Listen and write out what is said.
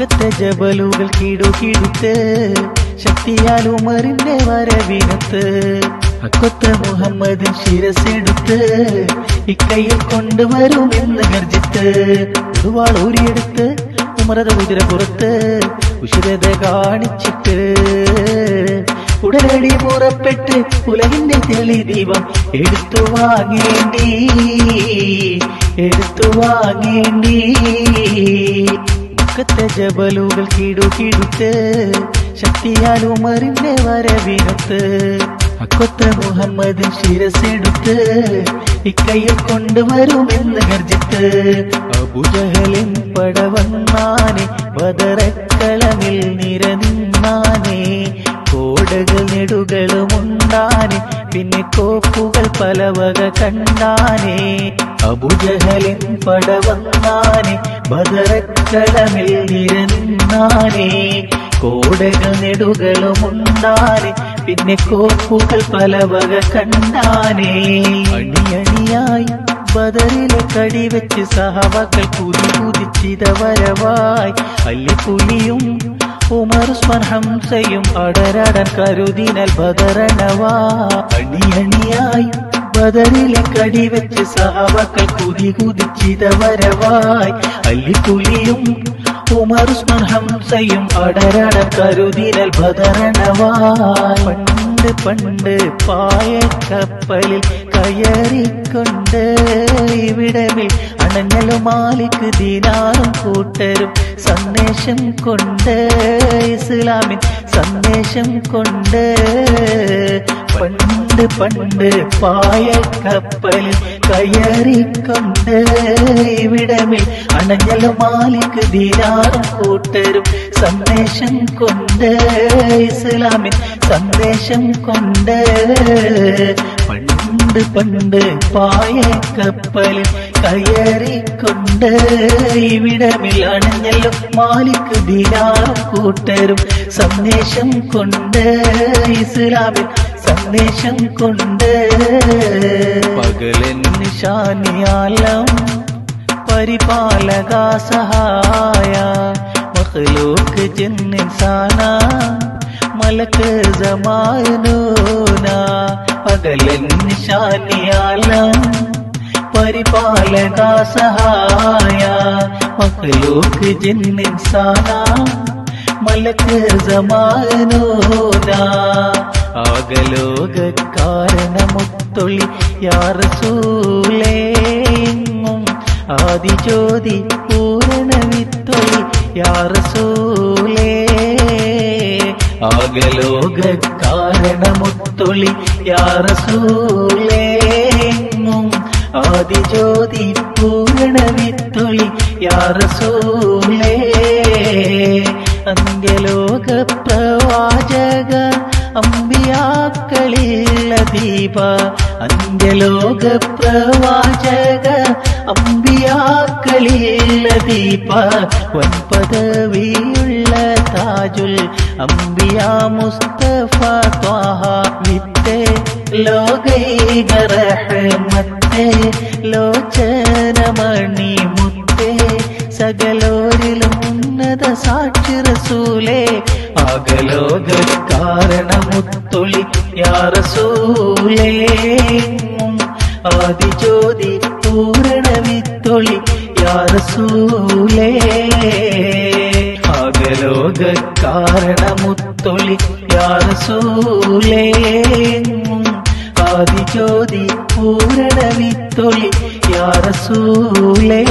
മുക്കത്തെ ജബലുകൾ കിടുകിടുത്ത് ശക്തിയാൽ ഉമറിന്റെ വരവിനത്ത് അക്കൊത്ത മുഹമ്മദിൻ ശിരസെടുത്ത് ഇക്കൈയിൽ കൊണ്ടുവരുമെന്ന് ഗർജിത്ത്. ഒരുവാൾ ഊരിയെടുത്ത് ഉമറത കുതിര പുറത്ത് ഉഷിരത കാണിച്ചിട്ട് ഉടനടി പുറപ്പെട്ട് ഉലകിന്റെ തെളി ദീപം എടുത്തു വാങ്ങേണ്ടി എടുത്തു വാങ്ങേണ്ടി. മുക്കത്തെ ജബലുകൾ കിടുകിടുത്ത് ശക്തിയാൽ ഉമറിന്റെ വരവിനത്ത്. അക്കൊത്ത മുഹമ്മദ് ശിരസെടുത്ത് ഇക്കയ്യ കൊണ്ടുവരുമെന്ന് ഗർജിത്ത്. അബുജഹലിൻ പടവന്നാനെ ബദറക്കളമിൽ നിരനിന്നാനേ കോടകൾ നെടുകളും ഉണ്ടാനെ പിന്നെ കോപ്പുകൾ പലവക കണ്ടാനേ. അബുജഹലിൻ പടവന്നാനെ ബദറക്കളമിൽ നിരന്നാനേ. കോടകൾ നെടുകളും ഉണ്ടാനെ പിന്നെ കോപ്പുകൾ പലവക കണ്ടാനേ. അണിയണിയായി ബദറിലെ കടി വെച്ച് സഹവകൾ കുതി കുതിച്ചിത വരവായി. അല്ലിപ്പുലിയും ഉമർ സ്വർഹംസയും ഹംസയും അടരടൻ കരുതിനൽ ബദറണവാ അണിയണിയായി ബദറിലെ കടി വെച്ച് സഹവകൾ കുതി കുതിച്ചിത വരവായി. അല്ലിപ്പുലിയും ഉമർ ഹംസയും അടരട കരുതിനൽ ബദറണവായി പണ്ട് പണ്ട് പായ കപ്പലിൽ കയറിക്കൊണ്ട് ഇവിടമിൽ അണങ്ങലും മാലിക്ക് ദീനാറും കൂട്ടരും. സന്ദേശം കൊണ്ട് ഇസ്ലാമിൻ സന്ദേശം കൊണ്ട് പണ്ട് പണ്ട് പായ കപ്പലിൽ കയറിക്കൊണ്ട് ഇവിടമിൽ അണങ്ങലും മാലിക്ക് ദീനാറും കൂട്ടരും. സന്ദേശം കൊണ്ട് ഇസ്ലാമിൻ സന്ദേശം കൊണ്ട് പണ്ട് പണ്ട് പായ കപ്പലിൽ കയറിക്കൊണ്ട് ഇവിടമിൽ അണഞ്ഞല്ലോ മാലിക് കൂട്ടരും സന്ദേശം കൊണ്ട് ഇസ്ലാമിൽ സന്ദേശം കൊണ്ട് പകലൻ നിശാനിയാലം പരിപാലക സഹായ. മഹലോക്ക് ജിന്നിൻസാന മലക്ക് ജമാനൂന പകലൻ നിശാനിയാലം പരിപാലക സഹായ മക്കളോക്ക് ജിന്നിൻസാന മലക്ക് ജമാനൂന ആകലോക കാരണമുത്തൊളി യാറസൂലേങ്ങും ആദിജ്യോതി പൂരണവിത്തൊളി യാറസൂലേ ആകലോക കാരണമുത്തൊളി യാറസൂലേങ്ങും ആദിജ്യോതി പൂരണ വിത്തൊളി യാറസൂലേ. അന്ത്യലോക പ്രവാചക അമ്പിയാക്കളില്ല ദീപ അന്ത്യലോക പ്രവാചക. അമ്പിയാക്കളിൽ ദീപ വൻപദവിയുള്ള താജുൽ അമ്പിയ മുസ്തഫ ത്വാഹ. വിത്തെ ലോകൈകരഹമത്തെ ലോചനമണി സകലോരിലും ഉന്നത സാക്ഷി റസൂലേ. അകലോക കാരണമുത്തൊളി യാറസൂലേ ആദിജ്യോതി പൂരണമിത്തൊളി യാറസൂലേ അകലോക കാരണമുത്തൊളി യാറസൂലേ ആദിജ്യോതി പൂരണമിത്തൊളി യാറസൂലേ